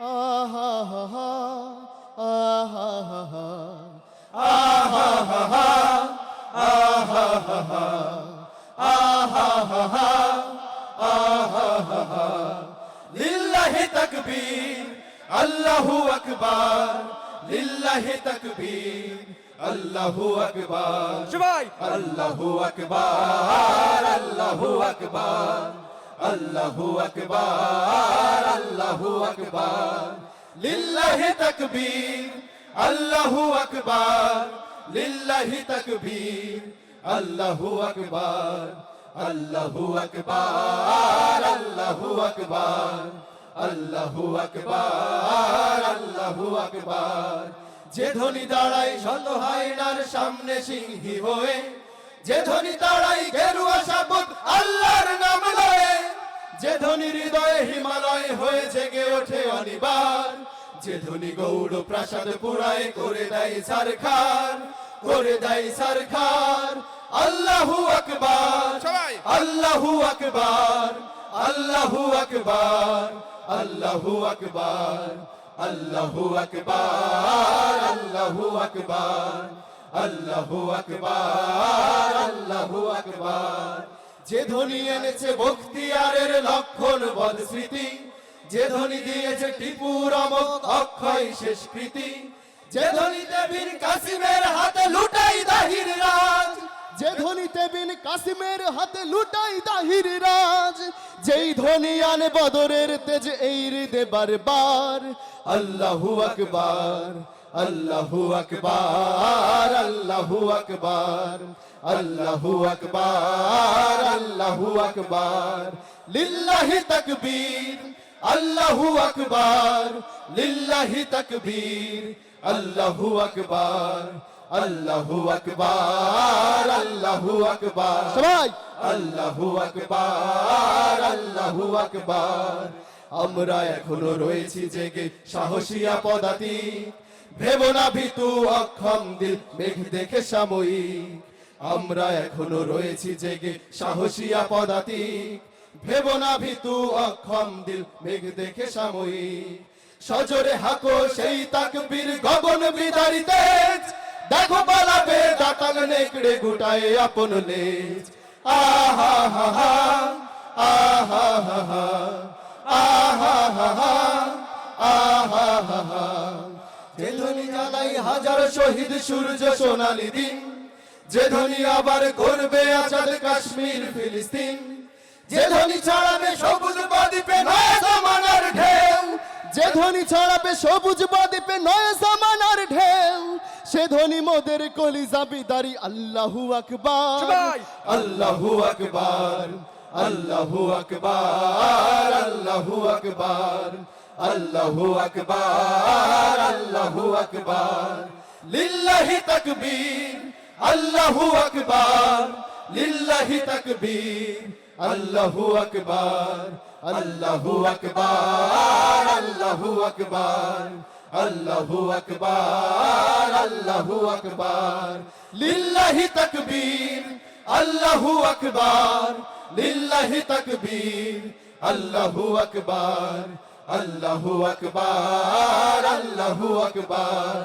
আহা হা হা আহা হা হা লিল্লাহি তাকবীর আল্লাহু আকবার লিল্লাহি তাকবীর আল্লাহু আকবার সবাই আল্লাহু আকবার আল্লাহু আকবার। আল্লাহু আকবার আল্লাহু আকবার। লিল্লাহি তাকবীর, আল্লাহু আকবার। লিল্লাহি তাকবীর, আল্লাহু আকবার। আল্লাহু আকবার আল্লাহু আকবার। আল্লাহু আকবার আল্লাহু আকবার। যে ধ্বনি দাঁড়াই শত সামনে সিংহী হয়ে, যে ধ্বনি দাঁড়াই ধ্বনি হৃদয়ে হিমালয় হয়ে জেগে ওঠে অনিবার। যে ধ্বনি গৌড় প্রাসাদ পুরায় করে দেয় সারখার করে দেয় সারখার। আল্লাহু আকবার আল্লাহু আকবার আল্লাহু আকবার আল্লাহু আকবার আল্লাহু আকবার আল্লাহু আকবার আল্লাহু আকবার আল্লাহু আকবার। যে ধ্বনি এনেছে বখতিয়ারের লক্ষণ বদ স্মৃতি যে ধ্বনি দিয়েছে টিপুর অমক অক্ষয় শেষ কৃতি, যে ধ্বনিতে বীর কাসিমের হাতে লুটাই দাহির রাজ, যে ধ্বনিতে বিন কাসিমের হাতে লুটাই দাহির রাজ, যেই ধ্বনি আনে বদরের তেজ এই হৃদে বারবার। আল্লাহু আকবার আল্লাহু আকবার আল্লাহু আকবার আল্লাহু আকবার আকবার লিল্লাহি তাকবীর আল্লাহু আকবার লিল্লাহি তাকবীর আল্লাহু আকবার আল্লাহু আকবার আল্লাহু আকবার সবাই। আল্লাহু আকবার আল্লাহু আকবার। আমরা এখনও রয়েছি জেগে সাহসিয়া পদাতি ভেব না ভিতু অক্ষম দিল মেঘ দেখে সাময়িক। আমরা এখনও রয়েছি জেগে সাহসিয়া পদাতি ভেব না ভিতু অক্ষম দিল, মেঘ দেখে সাময়িক। সজরে হাকো সেই তাকবীর গগন বিদারি তেজ। দেখো পালাবে দাতাল নেকড়ে গুটায় আপন লেজ। আহা হা হা, আহা হা হা, আহা হা হা, আহা হা হা। হাজার শহীদ সূর্য সোনালি দিন। যে ধ্বনি আবার করবে আজাদ কাশ্মীর ফিলিস্তিন। যে ধ্বনি ছড়াবে সবুজ বাদিপে নয় জামানার ঢেউ। যে ধ্বনি ছড়াবে সবুজ বাদীপে নয় জামানার ঢেউ। সে ধ্বনি মোদের কলিজা বিদারি আল্লাহু আকবার। আল্লাহু আকবার আল্লাহু আকবার আল্লাহু আকবার আল্লাহু আকবার আল্লাহু আকবার। লিল্লাহি তাকবীর আল্লাহু আকবার, লিল্লাহি তাকবীর। আল্লাহু আকবার আল্লাহু আকবার আল্লাহু আকবার আল্লাহু আকবার আল্লাহু আকবার। লিল্লাহি তাকবীর, আল্লাহু আকবার, লিল্লাহি তাকবীর। আল্লাহু আকবার আল্লাহু আকবার আল্লাহু আকবার।